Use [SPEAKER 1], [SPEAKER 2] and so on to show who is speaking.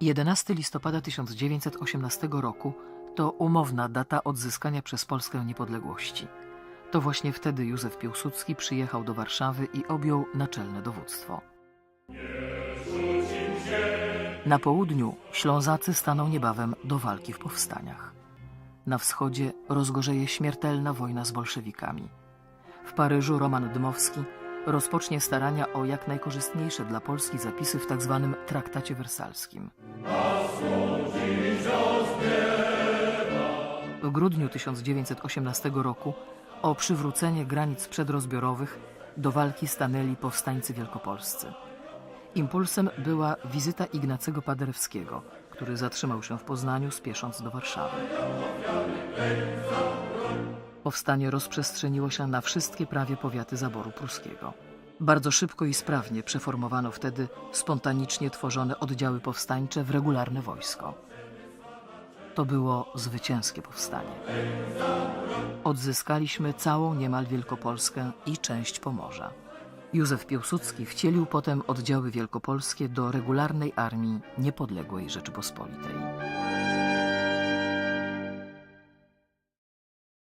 [SPEAKER 1] 11 listopada 1918 roku to umowna data odzyskania przez Polskę niepodległości. To właśnie wtedy Józef Piłsudski przyjechał do Warszawy i objął naczelne dowództwo. Na południu Ślązacy staną niebawem do walki w powstaniach. Na wschodzie rozgorzeje śmiertelna wojna z bolszewikami. W Paryżu Roman Dmowski rozpocznie starania o jak najkorzystniejsze dla Polski zapisy w tzw. traktacie wersalskim. W grudniu 1918 roku o przywrócenie granic przedrozbiorowych do walki stanęli powstańcy wielkopolscy. Impulsem była wizyta Ignacego Paderewskiego, który zatrzymał się w Poznaniu, spiesząc do Warszawy. Powstanie rozprzestrzeniło się na wszystkie prawie powiaty zaboru pruskiego. Bardzo szybko i sprawnie przeformowano wtedy spontanicznie tworzone oddziały powstańcze w regularne wojsko. To było zwycięskie powstanie. Odzyskaliśmy całą niemal Wielkopolskę i część Pomorza. Józef Piłsudski wcielił potem oddziały wielkopolskie do regularnej armii niepodległej Rzeczypospolitej.